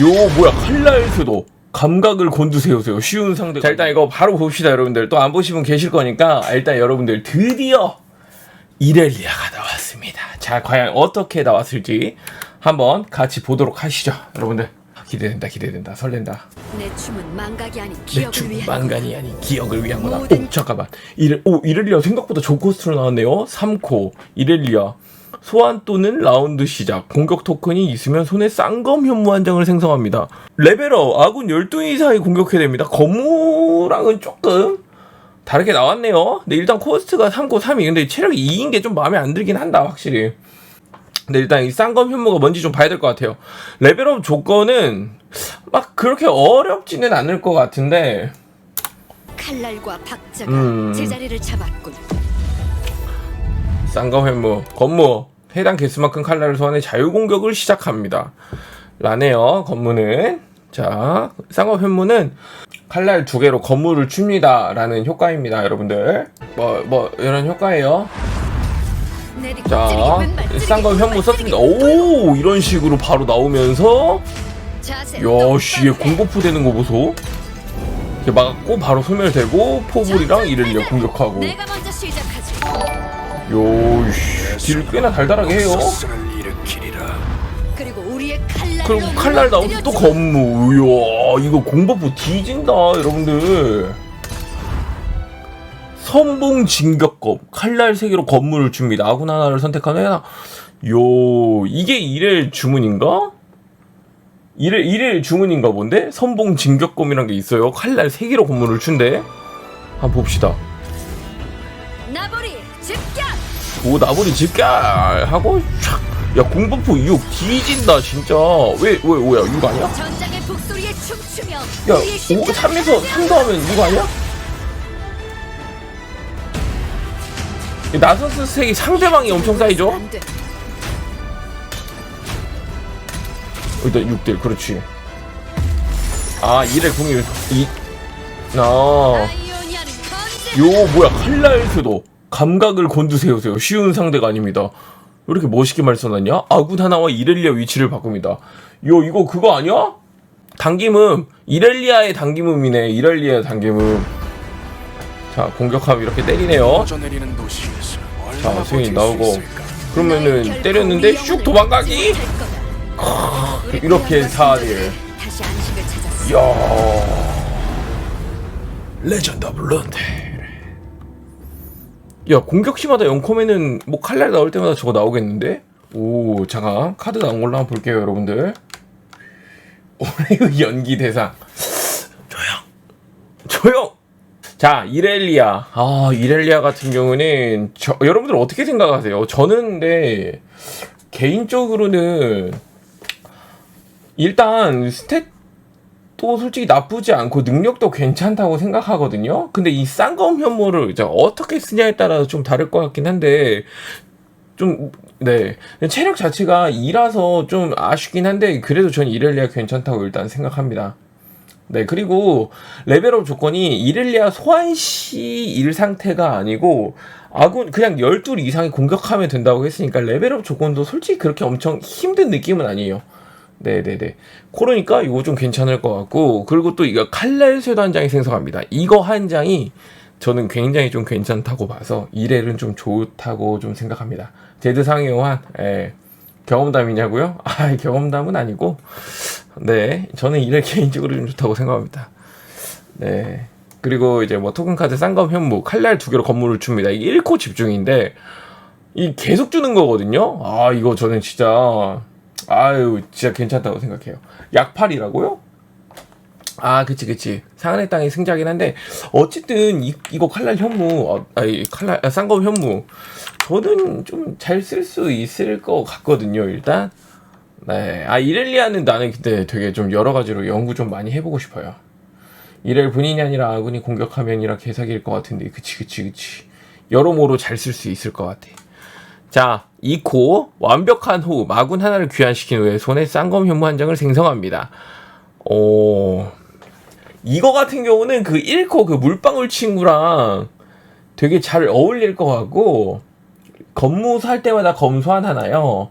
요 뭐야 칼날수도 감각을 곤두세우세요 쉬운 상대 자 일단 이거 바로 봅시다 여러분들. 또안분 계실 거니까 일단 여러분들 드디어 이렐리아가 나왔습니다. 자 과연 어떻게 나왔을지 한번 같이 보도록 하시죠 여러분들. 기대된다 기대된다. 설렌다. 내 춤은 망각이 아닌 내 기억을 춤 위한 망간이 아닌 기억을 위한 거다. 모든- 오 잠깐만. 이레 오 이렐리아 생각보다 좋코스트로 나왔네요. 3코 이렐리아 소환 또는 라운드 시작 공격 토큰이 있으면 손에 쌍검 현무 한 장을 생성합니다. 레벨업 아군 12 이상이 공격해야 됩니다. 거무랑은 조금 다르게 나왔네요. 근데 일단 코스트가 3코 3이 근데 체력이 2인 게 좀 마음에 안 들긴 한다 확실히. 근데 일단 이 쌍검 현무가 뭔지 좀 봐야 될 것 같아요. 레벨업 조건은 막 그렇게 어렵지는 않을 것 같은데 칼날과 박자가 음. 제자리를 잡았군. 쌍검 현무 건무 해당 개수만큼 칼날을 소환해 자유 공격을 시작합니다. 라네요 건무는 자 쌍검 현무는 칼날 두 개로 건무를 춥니다라는 효과입니다 여러분들 뭐뭐 이런 효과예요. 자 쌍검 현무. 썼습니다. 오 이런 식으로 바로 나오면서 똑바로 해. 공버프 되는 거 보소. 막았고 바로 소멸되고 포불이랑 이를 공격하고. 요씨 딜을 꽤나 달달하게 해요. 그리고 우리의 칼날 그리고 칼날 나오면 또 건무. 이야, 이거 공버프 뒤진다, 여러분들. 선봉 진격검. 칼날 3개로 건물을 줍니다. 아군 하나를 선택하면. 요, 이게 이렐 주문인가? 이렐, 이렐 주문인가 본데? 선봉 진격검이란 게 있어요. 칼날 3개로 건물을 준대. 한번 봅시다. 나보리 집결. 오 나보리 집결 하고 촥. 야 공버프 6 뒤진다 진짜 왜왜 뭐야 6 아니야? 전장의 북소리에 춤추며 야 우리의 5, 심장을 3에서 3도 하면 6 아니야? 이 나선스 색이 상대방이 엄청 쌓이죠? 안 돼. 일단 6대 그렇지 아 1의 궁이 2 아. 아이오니아는 건재. 요 뭐야 칼날수도 감각을 곤두세우세요. 쉬운 상대가 아닙니다. 왜 이렇게 멋있게 말 써놨냐? 아군 하나와 이렐리아 위치를 바꿉니다. 요 이거 그거 아니야? 당김음. 이렐리아의 당김음이네. 이렐리아의 당김음. 자 공격하면 이렇게 때리네요. 자 스윙이 나오고? 그러면은 결코 때렸는데 슉 도망가기. 우리 이렇게 구원과 4딜 신들을 다시 안식을 찾았어. 이야. 레전드 런데 야 공격 시마다 0컴에는 뭐 칼날 나올 때마다 저거 나오겠는데? 오 잠깐. 카드 나온 걸로 한번 볼게요 여러분들. 올해의 연기 대상. 조용 조용 자 이렐리아. 아 이렐리아 같은 경우는 저, 여러분들 어떻게 생각하세요? 저는 근데 개인적으로는 일단 스탯 도 솔직히 나쁘지 않고 능력도 괜찮다고 생각하거든요. 근데 이 쌍검 현모를 이제 어떻게 쓰냐에 따라서 좀 다를 것 같긴 한데 좀 네. 체력 자체가 2라서 좀 아쉽긴 한데 그래도 전 이렐리아 괜찮다고 일단 생각합니다. 네, 그리고 레벨업 조건이 이렐리아 소환 시 일 상태가 아니고 아군 그냥 12 이상이 공격하면 된다고 했으니까 레벨업 조건도 솔직히 그렇게 엄청 힘든 느낌은 아니에요. 네네네. 그러니까 이거 좀 괜찮을 것 같고 그리고 또 이거 칼날 쇠도 한 장이 생성합니다. 이거 한 장이 저는 굉장히 좀 괜찮다고 봐서 이렐은 좀 좋다고 좀 생각합니다. 제드 상의호한 예, 경험담이냐고요? 아 경험담은 아니고 네 저는 이렐 개인적으로 좀 좋다고 생각합니다. 네. 그리고 이제 뭐 토큰 카드 쌍검 현무 칼날 두 개로 건물을 줍니다. 이게 1코 집중인데 이 계속 주는 거거든요. 아 이거 저는 진짜 아유 진짜 괜찮다고 생각해요. 약팔이라고요? 아 그치 그치. 상한의 땅이 승자긴 한데 어쨌든 이, 이거 칼날 현무 어, 아니 칼날 아, 쌍검 현무. 저는 좀 잘 쓸 수 있을 것 같거든요 일단. 네아 이렐리아는 나는 근데 되게 좀 여러 가지로 연구 좀 많이 해보고 싶어요. 이렐 본인이 아니라 아군이 공격하면이라 개사기일 것 같은데 그치 그치 그치. 여러모로 잘 쓸 수 있을 것 같아 자, 2코 완벽한 호흡 아군 하나를 귀환시킨 후에 손에 쌍검 현무 한 장을 생성합니다. 어 이거 같은 경우는 그 1코 그 물방울 친구랑 되게 잘 어울릴 것 같고 검무 살 때마다 검소한 하나요.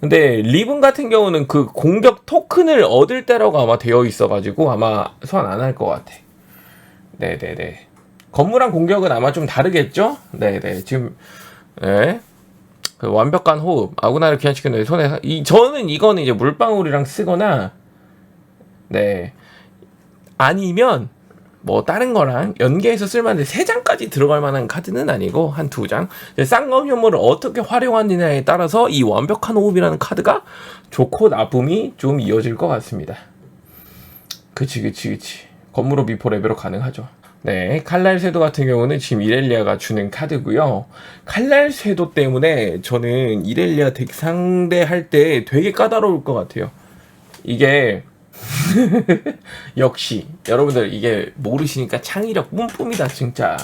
근데 리븐 같은 경우는 그 공격 토큰을 얻을 때라고 아마 되어 있어가지고 아마 소환 안 할 것 같아. 네네네. 건물한 공격은 아마 좀 다르겠죠? 네네. 지금, 네. 그 완벽한 호흡. 아구나를 기한시키는 손에, 사- 이, 저는 이거는 이제 물방울이랑 쓰거나, 네. 아니면, 뭐 다른 거랑 연계해서 쓸만한데 세 장까지 들어갈 만한 카드는 아니고 한 두 장. 쌍검 현물을 어떻게 활용하느냐에 따라서 이 완벽한 호흡이라는 카드가 좋고 나쁨이 좀 이어질 것 같습니다. 그치 그치 그치. 건물로 미포 레벨로 가능하죠. 네, 칼날 쇄도 같은 경우는 지금 이렐리아가 주는 카드고요. 칼날 쇄도 때문에 저는 이렐리아 덱 상대할 때 되게 까다로울 것 같아요. 이게 역시 여러분들 이게 모르시니까 창의력 뿜뿜이다 진짜.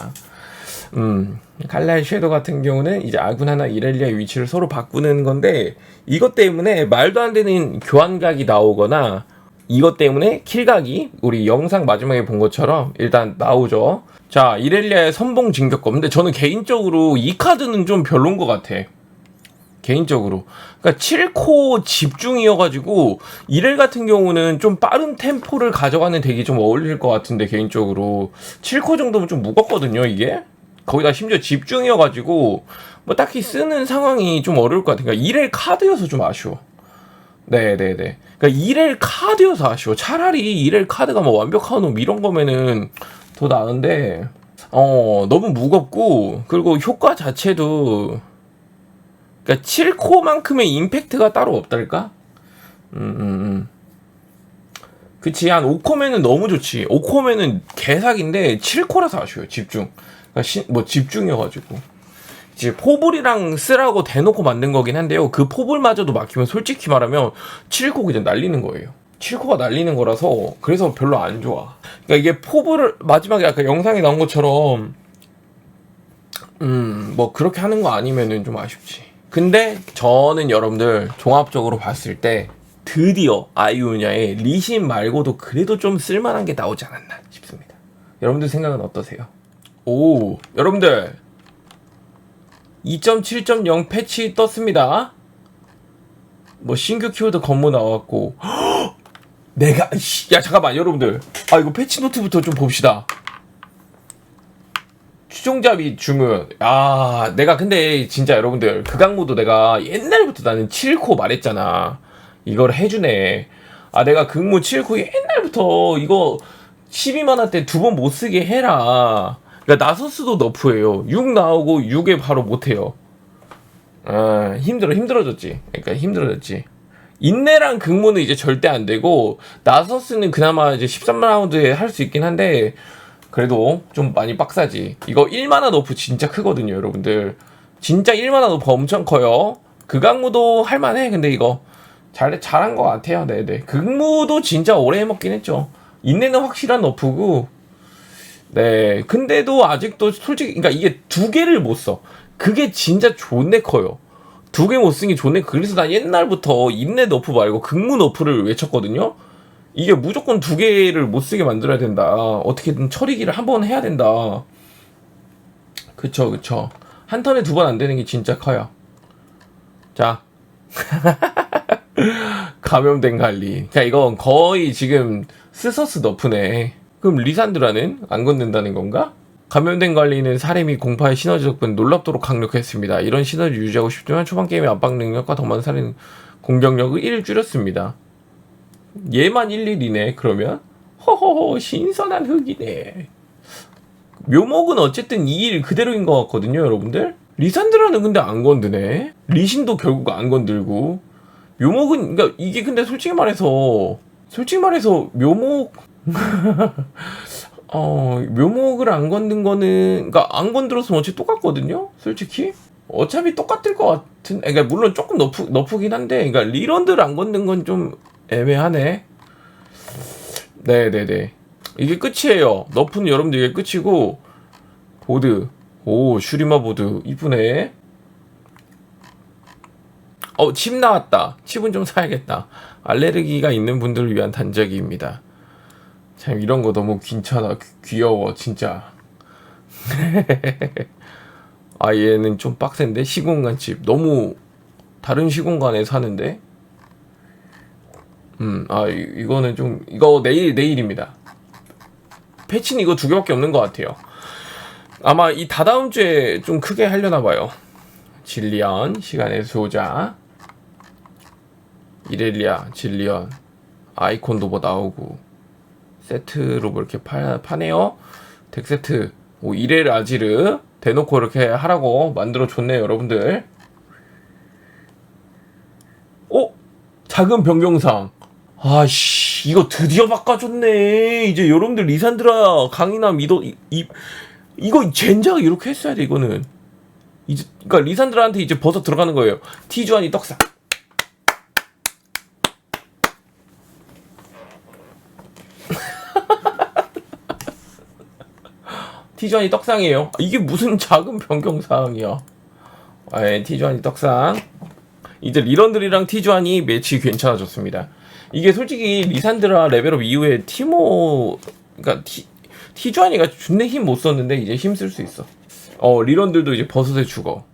음, 칼날 섀도 같은 경우는 이제 아군 하나 이렐리아 위치를 서로 바꾸는 건데 이것 때문에 말도 안 되는 교환각이 나오거나 이것 때문에 킬각이 우리 영상 마지막에 본 것처럼 일단 나오죠. 자, 이렐리아의 선봉 진격검. 근데 저는 개인적으로 이 카드는 좀 별론 것 같아. 개인적으로. 그러니까 7코 집중이어가지고 이렐 같은 경우는 좀 빠른 템포를 가져가는 덱이 좀 어울릴 것 같은데 개인적으로 7코 정도면 좀 무겁거든요 이게. 거기다 심지어 집중이어가지고 뭐 딱히 쓰는 상황이 좀 어려울 것 같아요. 그러니까 이렐 카드여서 좀 아쉬워. 네네네. 그러니까 이렐 카드여서 아쉬워. 차라리 이렐 카드가 뭐 완벽한 놈 이런 거면은 더 나은데 어 너무 무겁고 그리고 효과 자체도 그러니까 7코만큼의 임팩트가 따로 없달까? 음, 음, 음. 그치 한 5코면은 너무 좋지 5코면은 개사기인데 7코라서 아쉬워요 집중 그러니까 시, 뭐 집중이어가지고 이제 포불이랑 쓰라고 대놓고 만든 거긴 한데요 그 포불마저도 막히면 솔직히 말하면 7코 그냥 날리는 거예요 7코가 날리는 거라서 그래서 별로 안 좋아 그러니까 이게 포불을 마지막에 아까 영상에 나온 것처럼 음, 뭐 그렇게 하는 거 아니면은 좀 아쉽지. 근데 저는 여러분들 종합적으로 봤을 때 드디어 아이오냐의 리신 말고도 그래도 좀 쓸만한 게 나오지 않았나 싶습니다. 여러분들 생각은 어떠세요? 오, 여러분들 2.7.0 패치 떴습니다. 뭐 신규 키워드 건모 나왔고 내가 씨, 야 잠깐만 여러분들 아 이거 패치 노트부터 좀 봅시다. 추종자 및 주문. 아, 내가 근데 진짜 여러분들 극악무도 내가 옛날부터 나는 7코 말했잖아. 이걸 해주네. 아, 내가 극무 7코 옛날부터 이거 12만 원대 두번 못 쓰게 해라. 그러니까 나서스도 너프예요. 6 나오고 6에 바로 못 해요. 아, 힘들어 힘들어졌지. 그러니까 힘들어졌지. 인내랑 극무는 이제 절대 안 되고 나서스는 그나마 이제 13라운드에 할 수 있긴 한데 그래도 좀 많이 빡사지. 이거 1만화 너프 진짜 크거든요, 여러분들. 진짜 1만화 너프 엄청 커요. 극악무도 할만해. 근데 이거 잘 잘한 것 같아요. 네네. 극무도 진짜 오래 해먹긴 했죠. 인내는 확실한 너프고. 네. 근데도 아직도 솔직히, 그러니까 이게 두 개를 못 써. 그게 진짜 존내 커요. 두 개못쓴게 존내 커. 그래서 난 옛날부터 인내 너프 말고 극무 너프를 외쳤거든요. 이게 무조건 두 개를 못 쓰게 만들어야 된다. 어떻게든 처리기를 한 번 해야 된다. 그쵸, 그쵸. 한 턴에 두 번 안 되는 게 진짜 커요. 자. 감염된 관리. 그러니까 이건 거의 지금 스서스 너프네. 그럼 리산드라는 안 건든다는 건가? 감염된 관리는 및 공파의 시너지 덕분 놀랍도록 강력했습니다. 이런 시너지 유지하고 싶지만 초반 게임의 압박 능력과 더 많은 살인 공격력을 1을 줄였습니다. 얘만 11이네 그러면 허허허 신선한 흙이네 묘목은 어쨌든 2일 그대로인 것 같거든요 여러분들 리산드라는 근데 안 건드네 리신도 결국 안 건들고 묘목은 그러니까 이게 근데 솔직히 말해서 솔직히 말해서 묘목 어 묘목을 안 건든 거는 그러니까 안 건드렸으면 어차피 똑같거든요 솔직히 어차피 똑같을 것 같은 그러니까 물론 조금 너프 너프긴 한데 그러니까 리런드를 안 건든 건 좀 애매하네. 네네네. 이게 끝이에요. 너프는 여러분들 이게 끝이고 보드. 오 슈리마 보드 이쁘네. 어 칩 나왔다. 칩은 좀 사야겠다. 알레르기가 있는 분들을 위한 단적입니다. 참 이런 거 너무 괜찮아. 귀- 귀여워 진짜. 아 얘는 좀 빡센데? 시공간 칩 너무 다른 시공간에 사는데? 음아 이거는 좀 이거 내일 내일입니다. 패치는 이거 두 개밖에 없는 것 같아요. 아마 이 다다음 주에 좀 크게 하려나 봐요. 질리언 시간의 수호자. 이렐리아 질리언. 아이콘도 뭐 나오고 세트로 뭐 이렇게 파, 파네요. 덱 세트. 오 이렐 아지르. 대놓고 이렇게 하라고 만들어 줬네요 여러분들. 어? 작은 변경상. 아씨 이거 드디어 바꿔줬네. 이제 여러분들 리산드라 강인함 이도 이, 이 이거 젠자가 이렇게 했어야 돼 이거는. 이제 그러니까 리산드라한테 이제 벗어 들어가는 거예요. 티주안이 떡상 티주안이 떡상이에요 이게 무슨 작은 변경 사항이야 아, 티주안이 떡상 이제 리런들이랑 티주안이 매치 괜찮아졌습니다. 이게 솔직히 리산드라 레벨업 이후에 티모 그러니까 티 티주안이가 준내 힘 못 썼는데 이제 힘 쓸 수 있어. 어 리런들도 이제 버섯에 죽어.